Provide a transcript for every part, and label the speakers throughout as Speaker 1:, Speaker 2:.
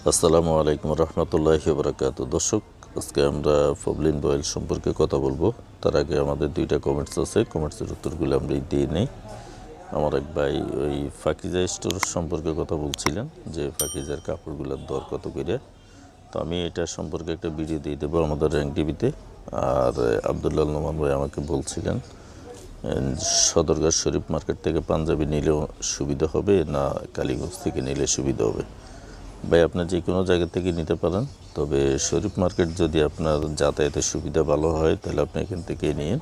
Speaker 1: আসসালামু আলাইকুম রহমতুল্লাহি বরাকাত দর্শক আজকে আমরা ফবলিন বয়েল সম্পর্কে কথা বলব। তার আগে আমাদের দুইটা কমেন্টস আছে। কমেন্টসের উত্তরগুলো আমরা দিয়ে নেই। আমার এক ভাই ওই ফাকিজা স্টোর সম্পর্কে কথা বলছিলেন যে ফাকিজার কাপড়গুলোর দর কত করে। তো আমি এটা সম্পর্কে একটা ভিডিও দিয়ে দেবো আমাদের র্যাঙ্ক টিভিতে আর আবদুল্লাহ নোমান ভাই আমাকে বলছিলেন উম, শরীফ মার্কেট থেকে পাঞ্জাবি নিলেও সুবিধা হবে না কালীগঞ্জ থেকে নিলে সুবিধা হবে? ভাই, আপনি যে কোনো জায়গা থেকে নিতে পারেন। তবে শরীফ মার্কেট যদি আপনার যাতায়াতের সুবিধা ভালো হয়, তাহলে আপনি এখান থেকে নিন।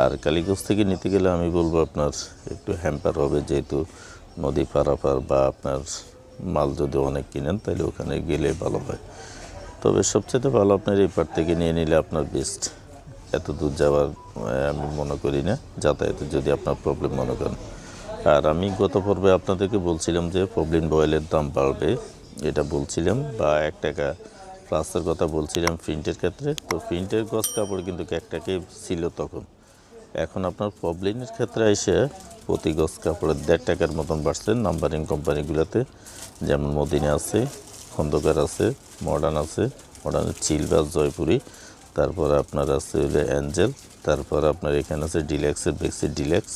Speaker 1: আর কালীগঞ্জ থেকে নিতে গেলে আমি বলব আপনার একটু হ্যাম্পার হবে, যেহেতু নদী পারাপার বা আপনার মাল যদি অনেক কিনেন, তাহলে ওখানে গেলে ভালো হয়। তবে সবচেয়ে ভালো আপনার এই পার থেকে নিয়ে নিলে আপনার বেস্ট এত দূর যাওয়ার আমি মনে করি না, যাতায়াতে যদি আপনার প্রবলেম মনে করেন। আর আমি গত পর্বে আপনাদেরকে বলছিলাম যে প্রবলেম বয়েলের দাম বাড়বে। এটা বলছিলাম বা এক টাকা প্লাসের কথা বলছিলাম প্রিন্টের ক্ষেত্রে, তো প্রিন্টের গছ কাপড় কিন্তু এক টাকাই ছিল তখন। এখন আপনার প্রবলেমের ক্ষেত্রে এসে প্রতি গছ কাপড়ের দেড় টাকার মতন বাড়ছে নাম্বারিং কোম্পানিগুলোতে যেমন মদিনা আছে, খন্দকার আছে মডার্ন আছে মডার্নের চিলবাস জয়পুরি তারপর আপনার আছে হলে অ্যাঞ্জেল তারপর আপনার এখানে আছে ডিলেক্সের বেক্সি ডিলেক্স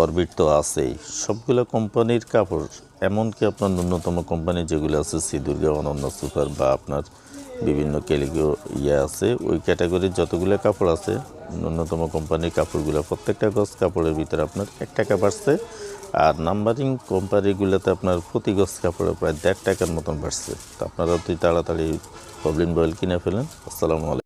Speaker 1: অরবিট তো আছেই। সবগুলো কোম্পানির কাপড়, এমনকি আপনার ন্যূনতম কোম্পানি যেগুলো আছে সিদুর্গা অনন্য সুপার বা আপনার বিভিন্ন কেলিগো ইয়ে আছে, ওই ক্যাটাগরির যতগুলো কাপড় আছে, ন্যূনতম কোম্পানির কাপড়গুলো, প্রত্যেকটা গজ কাপড়ের ভিতরে আপনার এক টাকা বাড়ছে, আর নাম্বারিং কোম্পানিগুলোতে আপনার প্রতি গজ কাপড়ে প্রায় দেড় টাকার মতন বাড়ছে। তো আপনারা অতি তাড়াতাড়ি প্রবলেম বয়েল কিনে ফেলেন। আসসালামু আলাইকুম।